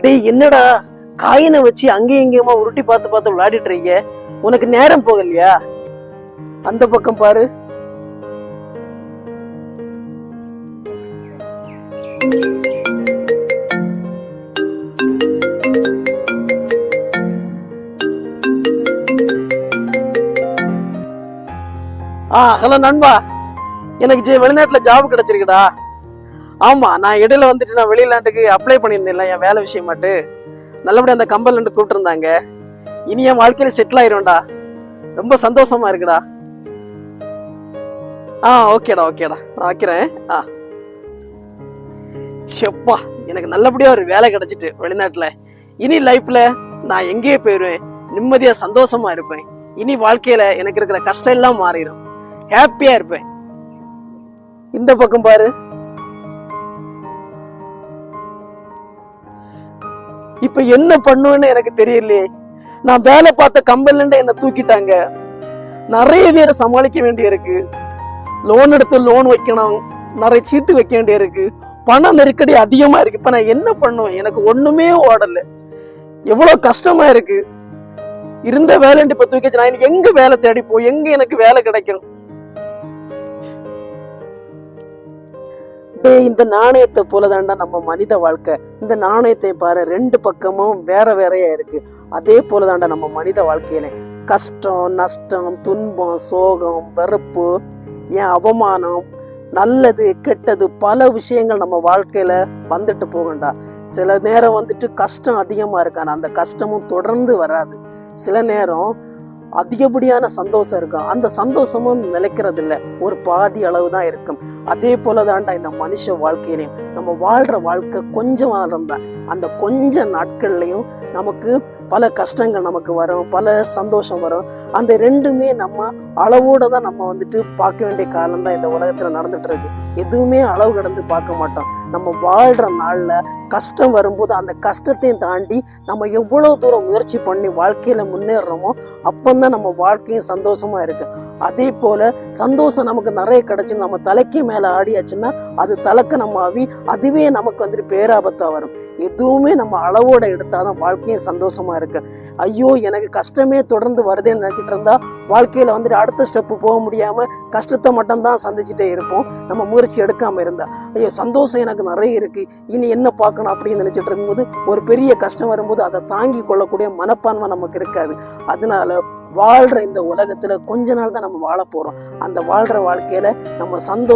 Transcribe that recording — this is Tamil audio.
டேய் என்னடா? காயினை வச்சு அங்கேயும் இங்கேயுமா உருட்டி பார்த்து பார்த்து விளையாடிட்டு இருக்கீங்க உனக்கு நேரம் போகலையா? அந்த பக்கம் பாரு. ஆ ஹலோ நண்பா. எனக்கு ஜெ- வெளிநாட்டுல ஜாப் கிடைச்சிருக்குடா. ஆமா நான் இடையில வந்துட்டு நான் வெளிநாட்டுக்கு அப்ளை பண்ணியிருந்தேன்ல என் வேலை விஷயமாட்டு நல்லபடியா அந்த கம்பெனில கூப்பிட்டு இருந்தாங்க இனி என் வாழ்க்கையில செட்டில் ஆயிரும்டா. ரொம்ப சந்தோஷமா இருக்குடா. ஆ ஓகேடா ஓகேடா. நான் வைக்கிறேன். ஆ. செப்பா எனக்கு நல்லபடியா ஒரு வேலை கிடைச்சிட்டு வெளிநாட்டுல. இனி லைஃப்ல நான் எங்கேயே போயிருவேன். நிம்மதியா சந்தோஷமா இருப்பேன். இனி வாழ்க்கையில எனக்கு இருக்கிற கஷ்டம் எல்லாம் மாறிடும். ஹாப்பியா இருப்பேன். இந்த பக்கம் பாரு. இப்ப என்ன பண்ணுவேன்னு எனக்கு தெரியலையே. நான் வேலை பார்த்த கம்பெனில என்ன தூக்கிட்டாங்க. நிறைய பேரை சமாளிக்க வேண்டிய இருக்கு லோன் எடுத்து லோன் வைக்கணும். நிறைய சீட்டு வைக்க வேண்டிய இருக்கு பண நெருக்கடி அதிகமா இருக்கு. இப்ப நான் என்ன பண்ணுவேன்? எனக்கு ஒண்ணுமே ஓடல. எவ்வளவு கஷ்டமா இருக்கு. இருந்த வேலைன்ட்டு இப்ப தூக்கிச்சு நான் எங்க வேலை தேடி போய் எங்க எனக்கு வேலை கிடைக்கும் இந்த நாணயத்தை போலதான்டா நம்ம மனித வாழ்க்கை. இந்த நாணயத்தை பாரு ரெண்டு பக்கமும் வேற வேறையா இருக்கு. அதே போலதான்டா நம்ம மனித வாழ்க்கையில. கஷ்டம் நஷ்டம் துன்பம் சோகம் வெறுப்பு ஏன் அவமானம் நல்லது கெட்டது பல விஷயங்கள் நம்ம வாழ்க்கையில வந்துட்டு போகண்டா சில நேரம் வந்துட்டு கஷ்டம் அதிகமா இருக்கான அந்த கஷ்டமும் தொடர்ந்து வராது. சில நேரம் அதிகப்படியான சந்தோஷம் இருக்கும் அந்த சந்தோஷமும் நிலைக்கிறது இல்லை ஒரு பாதி அளவு தான் இருக்கும். அதே போலதான்டா இந்த மனுஷ வாழ்க்கையிலையும். நம்ம வாழ்ற வாழ்க்கை கொஞ்சம் தான் அந்த கொஞ்ச நாட்கள்லையும் நமக்கு பல கஷ்டங்கள் நமக்கு வரும் பல சந்தோஷம் வரும். அந்த ரெண்டுமே நம்ம அளவோட தான் நம்ம வந்துட்டு பார்க்க வேண்டிய காலம் தான் இந்த உலகத்துல நடந்துட்டு இருக்கு. எதுவுமே அளவு கடந்து பார்க்க மாட்டோம். நம்ம வாழ்கிற நாளில் கஷ்டம் வரும்போது அந்த கஷ்டத்தையும் தாண்டி நம்ம எவ்வளோ தூரம் முயற்சி பண்ணி வாழ்க்கையில் முன்னேறுறோமோ அப்போந்தான் நம்ம வாழ்க்கையும் சந்தோஷமா இருக்குது அதே போல் சந்தோஷம் நமக்கு நிறைய கிடச்சி நம்ம தலைக்கு மேலே ஆடியாச்சுன்னா அது தலைக்கு நம்ம ஆவி அதுவே நமக்கு வந்துட்டு பேராபத்தாக வரும். எதுவுமே நம்ம அளவோட எடுத்தாதான் வாழ்க்கையும் சந்தோஷமாக இருக்குது ஐயோ எனக்கு கஷ்டமே தொடர்ந்து வருதேன்னு நினச்சிட்டு இருந்தால் வாழ்க்கையில் வந்துட்டு அடுத்த ஸ்டெப்பு போக முடியாமல் கஷ்டத்தை மட்டும்தான் சந்திச்சுட்டே இருப்போம். நம்ம முயற்சி எடுக்காமல் இருந்தால் ஐயோ சந்தோஷம் எனக்கு நிறைய இருக்கு. இனி என்ன பார்க்கணும் அப்படின்னு நினச்சிட்டு இருக்கும்போது ஒரு பெரிய கஷ்டம் வரும்போது அதை தாங்கி கொள்ளக்கூடிய மனப்பான்மை நமக்கு இருக்காது. அதனால வாழ்கிற இந்த உலகத்துல கொஞ்ச நாள் தான் நம்ம வாழ போகிறோம் அந்த வாழ்கிற வாழ்க்கையில நம்ம சந்தோஷம்